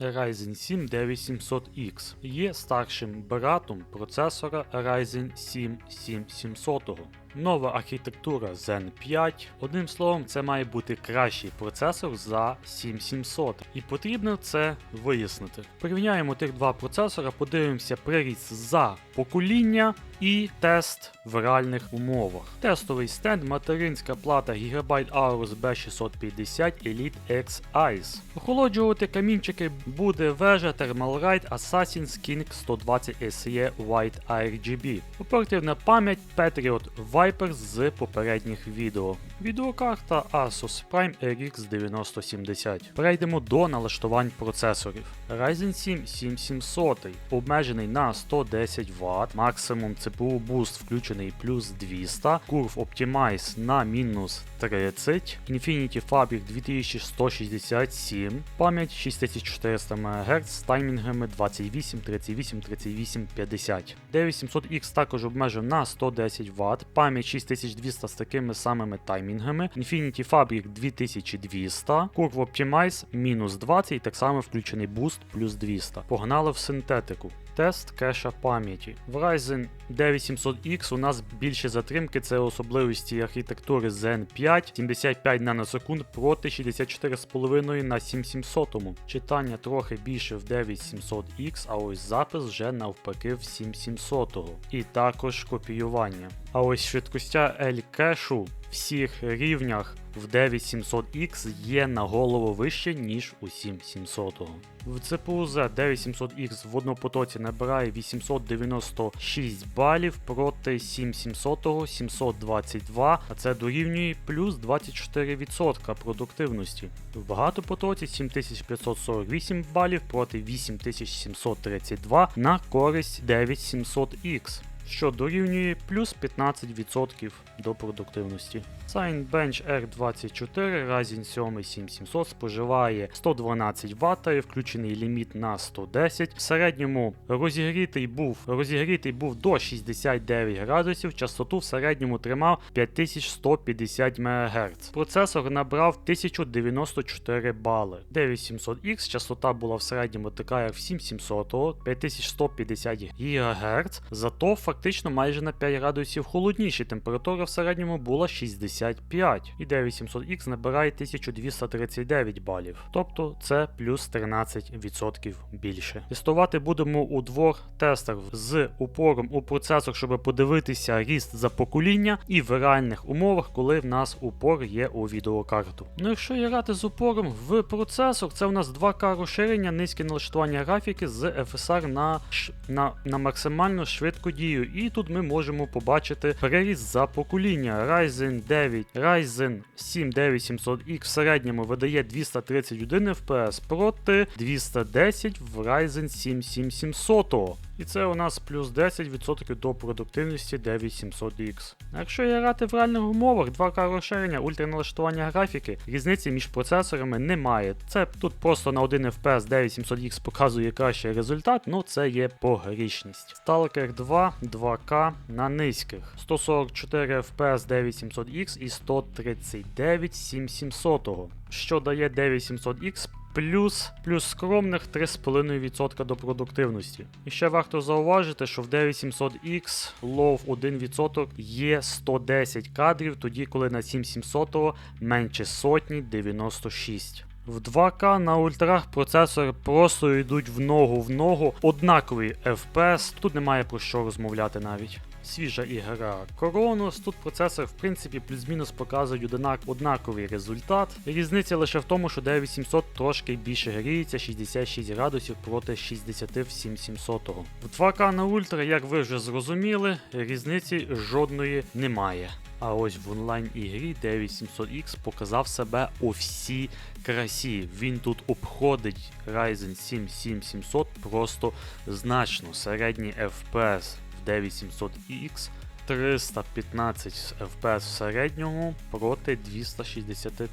Ryzen 7 9700X є старшим братом процесора Ryzen 7 7700. Нова архітектура Zen 5. Одним словом, це має бути кращий процесор за 7700. І потрібно це вияснити. Порівняємо тих два процесора, подивимося приріст за покоління і тест в реальних умовах. Тестовий стенд материнська плата Gigabyte Aorus B650 Elite X Ice. Охолоджувати камінчики буде вежа Thermalright Assassin's King 120 SE White RGB. Оперативна пам'ять Patriot Viper з попередніх відео. Відеокарта Asus Prime RX 9070. Перейдемо до налаштувань процесорів. Ryzen 7 7700 обмежений на 110 Вт, максимум CPU Boost включений плюс 200, Curve Optimize на мінус 30, Infinity Fabric 2167, пам'ять 6400 МГц з таймінгами 28, 38, 38, 50. 9800X також обмежив на 110 Вт, пам'ять 6200 з такими самими таймінгами, Infinity Fabric 2200, Curve Optimize мінус 20 і так само включений Boost плюс 200. Погнали в синтетику. Тест кеша пам'яті. В Ryzen 9700X у нас більше затримки це особливості архітектури Zen 5, 75 наносекунд проти 64,5 на 7700. Читання трохи більше в 9700X, а ось запис вже навпаки в 7700. І також копіювання. А ось швидкостя L кешу всіх рівнях в 9700X є на голову вище, ніж у 7700. В CPU Z 9700X в однопотоці набирає 896 балів проти 7700 722, а це дорівнює плюс 24% продуктивності. В багатопотоці 7548 балів проти 8732 на користь 9700X що дорівнює плюс 15% до продуктивності. Signbench R24 Ryzen 7 7700 споживає 112 Вт, включений ліміт на 110. В середньому розігрітий був розігрітий був до 69 градусів, частоту в середньому тримав 5150 МГц. Процесор набрав 1094 бали. 9700X частота була в середньому така як в 7700 5150 ГГц, зато фактично майже на 5 градусів холодніші. Температура в середньому була 65. І 9800X набирає 1239 балів. Тобто це плюс 13% більше. Тестувати будемо у двох тестах з упором у процесор, щоб подивитися ріст за покоління, і в реальних умовах, коли в нас упор є у відеокарту. Ну якщо грати з упором в процесор, це у нас 2К розширення, низьке налаштування графіки з FSR на, на, на максимальну швидку дію. І тут ми можемо побачити переріст за покоління. Ryzen 9, Ryzen 7 9700X в середньому видає 231 FPS проти 210 в Ryzen 7 7700. І це у нас плюс 10% до продуктивності 9700X. А Якщо грати в реальних умовах, 2К розширення, ультраналаштування графіки, різниці між процесорами немає. Це тут просто на 1 FPS 9700X показує кращий результат, ну це є погрішність. Stalker 2 2К на низьких. 144 FPS 9700X і 139 7700, що дає 9700X плюс плюс скромних 3,5% до продуктивності. І ще варто зауважити, що в 9700X лов 1% є 110 кадрів, тоді коли на 7700 менше сотні 96. В 2К на ультрах процесори просто йдуть в ногу в ногу, однаковий FPS, тут немає про що розмовляти навіть. Свіжа ігра Коронус. Тут процесор, в принципі, плюс-мінус показує однак, однаковий результат. Різниця лише в тому, що 9800 трошки більше гріється 66 градусів проти 60 в 7700. В 2К на ультра, як ви вже зрозуміли, різниці жодної немає. А ось в онлайн-ігрі 9700X показав себе у всій красі. Він тут обходить Ryzen 7 7700 просто значно. Середній FPS в 9700X 315 FPS в середньому проти 263.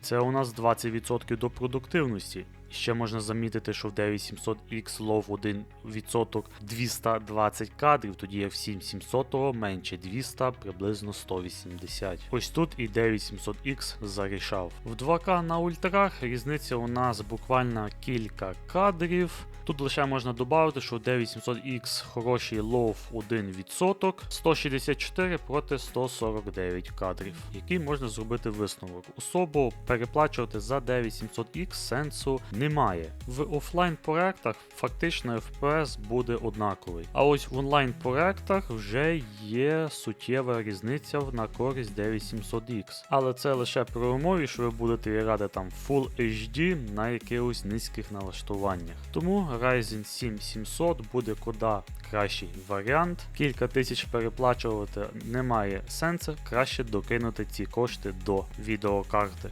Це у нас 20% до продуктивності. Ще можна замітити, що в 9700X лов 1% 220 кадрів, тоді як в 7700 менше 200, приблизно 180. Ось тут і 9700X зарішав. В 2К на ультрах різниця у нас буквально кілька кадрів. Тут лише можна додати, що в 9700X хороший лов 1%, 164 проти 149 кадрів, який можна зробити висновок. Особо переплачувати за 9700X сенсу немає. В офлайн проектах фактично FPS буде однаковий. А ось в онлайн проектах вже є суттєва різниця на користь 9700X. Але це лише при умові, що ви будете грати там Full HD на якихось низьких налаштуваннях. Тому Ryzen 7 700 буде куди кращий варіант. Кілька тисяч переплачувати немає сенсу, краще докинути ці кошти до відеокарти.